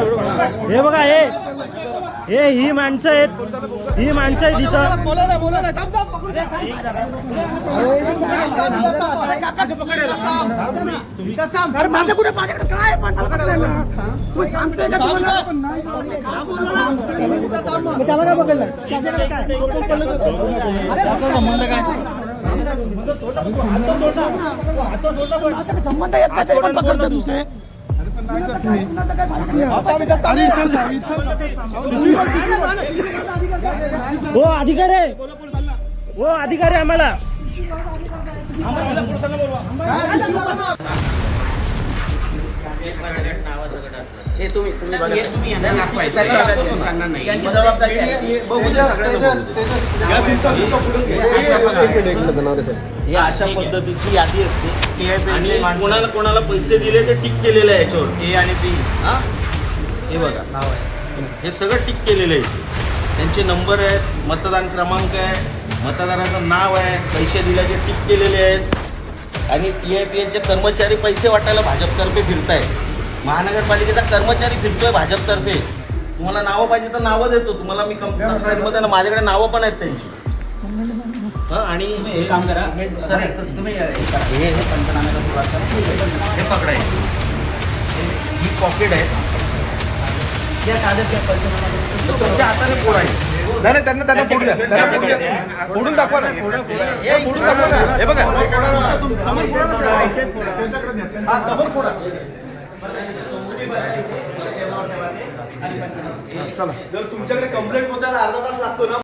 हे बघा हे हे ही माणसं आहेत ही माणसं आहेत इथं माझं कुठे माझ्याकडे काय तू सांगतोय का त्याला काय संबंध काय संबंध येत नाही तरी पण पकडतो दुसरे हो अधिकारी. आहे हो अधिकारी आहे आम्हाला. हे तुम्ही तुम्ही बघा. यांची जबाबदारी आहे. ही अशा पद्धतीची यादी असते. आणि कोणाला कोणाला पैसे दिले ते टिक केलेलं आहे याच्यावर. ए आणि बी. हा? हे बघा. नाव आहे. हे सगळं टिक केलेलं आहे. त्यांचे नंबर आहेत मतदान क्रमांक आहे मतदाराचं नाव आहे पैसे दिल्याचे टिक केलेले आहेत. आणि पी आय पी एनचे कर्मचारी पैसे वाटायला भाजपतर्फे फिरतायत. महानगरपालिकेचा कर्मचारी फिरतोय भाजपतर्फे. तुम्हाला नावं पाहिजे तर नावं देतो. तुम्हाला मी कंपनी ना माझ्याकडे नावं पण आहेत त्यांची. हं, आणि एक काम करा. सर तुम्ही हे करा. हे हे पंचनाम्याला सुरुवात करा. हे पकडायचं. ही पॉकेट आहे. या कागद घ्या पंचनामा तुमच्या हाताने फोडायचं नाही नाही, त्यांना त्यांना फोडू द्या. फोडून दाखवा ना. हे फोडून दाखवा ना. हे बघा. हा, समोर फोडा. जर तुमच्याकडे कंप्लेंट पोहोचायला अर्धा तास लागतो ना